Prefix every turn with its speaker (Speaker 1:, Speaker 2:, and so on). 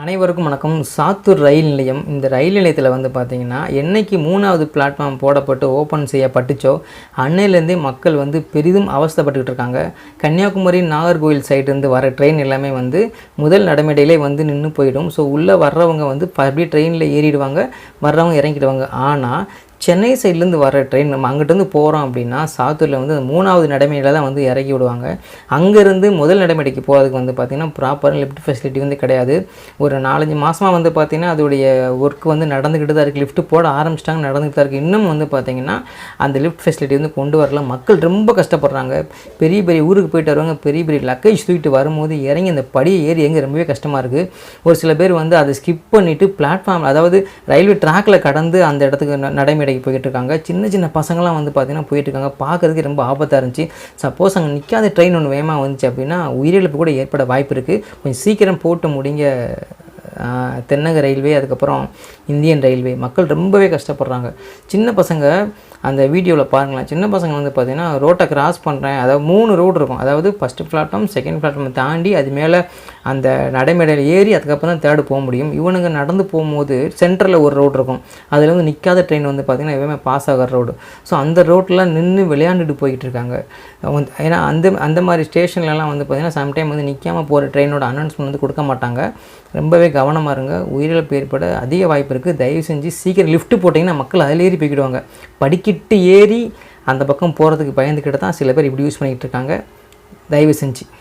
Speaker 1: அனைவருக்கும் வணக்கம். சாத்தூர் ரயில் நிலையம் இந்த ரயில் நிலையத்தில் வந்து பார்த்திங்கன்னா என்னைக்கு மூணாவது பிளாட்ஃபார்ம் போடப்பட்டு ஓப்பன் செய்யப்பட்டுச்சோ அன்னையிலேருந்தே மக்கள் வந்து பெரிதும் அவஸ்தைப்பட்டுக்கிட்டு இருக்காங்க. கன்னியாகுமரி நாகர்கோவில் சைடுலேருந்து வர ட்ரெயின் எல்லாமே வந்து முதல் நடைமேடையிலே வந்து நின்று போயிடும். ஸோ உள்ளே வர்றவங்க வந்து அப்படியே ட்ரெயினில் ஏறிடுவாங்க வர்றவங்க இறங்கிடுவாங்க. ஆனால் சென்னை சைட்லேருந்து வர ட்ரெயின் நம்ம அங்கிட்டேருந்து போகிறோம் அப்படின்னா சாத்தூரில் வந்து மூணாவது நடைமேடையில் தான் வந்து இறக்கி விடுவாங்க. அங்கேருந்து முதல் நடைமேடைக்கு போகிறதுக்கு வந்து பார்த்திங்கன்னா ப்ராப்பராக லிஃப்ட் ஃபெசிலிட்டி வந்து கிடையாது. ஒரு நாலஞ்சு மாதமாக வந்து பார்த்திங்கன்னா அதோடைய ஒர்க் வந்து நடந்துக்கிட்டு தான் இருக்குது லிஃப்ட் போட ஆரம்பிச்சிட்டாங்க நடந்துக்கிட்டு தான் இருக்குது இன்னும் வந்து பார்த்திங்கன்னா அந்த லிஃப்ட் ஃபெசிலிட்டி வந்து கொண்டு வரல. மக்கள் ரொம்ப கஷ்டப்படுறாங்க. பெரிய பெரிய ஊருக்கு போயிட்டு வருவாங்க. பெரிய பெரிய லக்கேஜ் தூக்கிட்டு வரும்போது இறங்கி அந்த படியை ஏறி எங்கே ரொம்பவே கஷ்டமாக இருக்குது ஒரு சில பேர் வந்து அதை ஸ்கிப் பண்ணிவிட்டு பிளாட்ஃபார்ம் அதாவது ரயில்வே ட்ராக்கில் கடந்து அந்த இடத்துக்கு ந- வேலைக்கு போயிட்டு இருக்காங்க சின்ன சின்ன பசங்களாம் வந்து பார்த்திங்கன்னா போயிட்டு இருக்காங்க பார்க்குறதுக்கு ரொம்ப ஆபத்தாக இருந்துச்சு. சப்போஸ் அங்கே நிற்காத ட்ரெயின் ஒன்று வேகமாக வந்துச்சு அப்படின்னா உயிரிழப்பு கூட ஏற்பட வாய்ப்பு இருக்குது கொஞ்சம் சீக்கிரம் போட்டு முடிங்க. தென்னக ரயில்வே அதுக்கப்புறம் இந்தியன் ரயில்வே மக்கள் ரொம்பவே கஷ்டப்படுறாங்க. சின்ன பசங்க அந்த வீடியோவில் பாருங்களேன். சின்ன பசங்க வந்து பார்த்திங்கன்னா ரோட்டை கிராஸ் பண்ணுறேன் அதாவது மூணு ரோடு இருக்கும். அதாவது ஃபஸ்ட்டு பிளாட்ஃபார்ம் செகண்ட் பிளாட்ஃபார்ம் தாண்டி அது மேலே அந்த நடைமேடையில் ஏறி அதுக்கப்புறம் தான் தேர்டு போக முடியும். இவனுங்க நடந்து போகும்போது சென்டரில் ஒரு ரோடு இருக்கும். அதில் வந்து நிற்காத ட்ரெயின் வந்து பார்த்திங்கன்னா எப்பவுமே பாஸ் ஆகிற ரோடு ஸோ அந்த ரோட்டில் நின்று விளையாண்டுட்டு போய்கிட்டு இருக்காங்க. வந்து- ஏன்னா அந்த அந்த மாதிரி ஸ்டேஷன்லலாம் வந்து பார்த்திங்கன்னா சம்டைம் வந்து நிற்காம போகிற ட்ரெயினோட அனௌன்ஸ்மெண்ட் வந்து கொடுக்க மாட்டாங்க. ரொம்பவே கவனமாக இருங்க. உயிரிழப்பு ஏற்பட அதிக வாய்ப்பு இருக்குது தயவு செஞ்சு சீக்கிரம் லிஃப்ட் போட்டிங்கன்னா மக்கள் அதில் ஏறி போய்க்கிடுவாங்க. படிக்கிட்டு ஏறி அந்த பக்கம் போகிறதுக்கு பயந்துக்கிட்டு தான் சில பேர் இப்படி யூஸ் பண்ணிக்கிட்டு இருக்காங்க. தயவு செஞ்சு.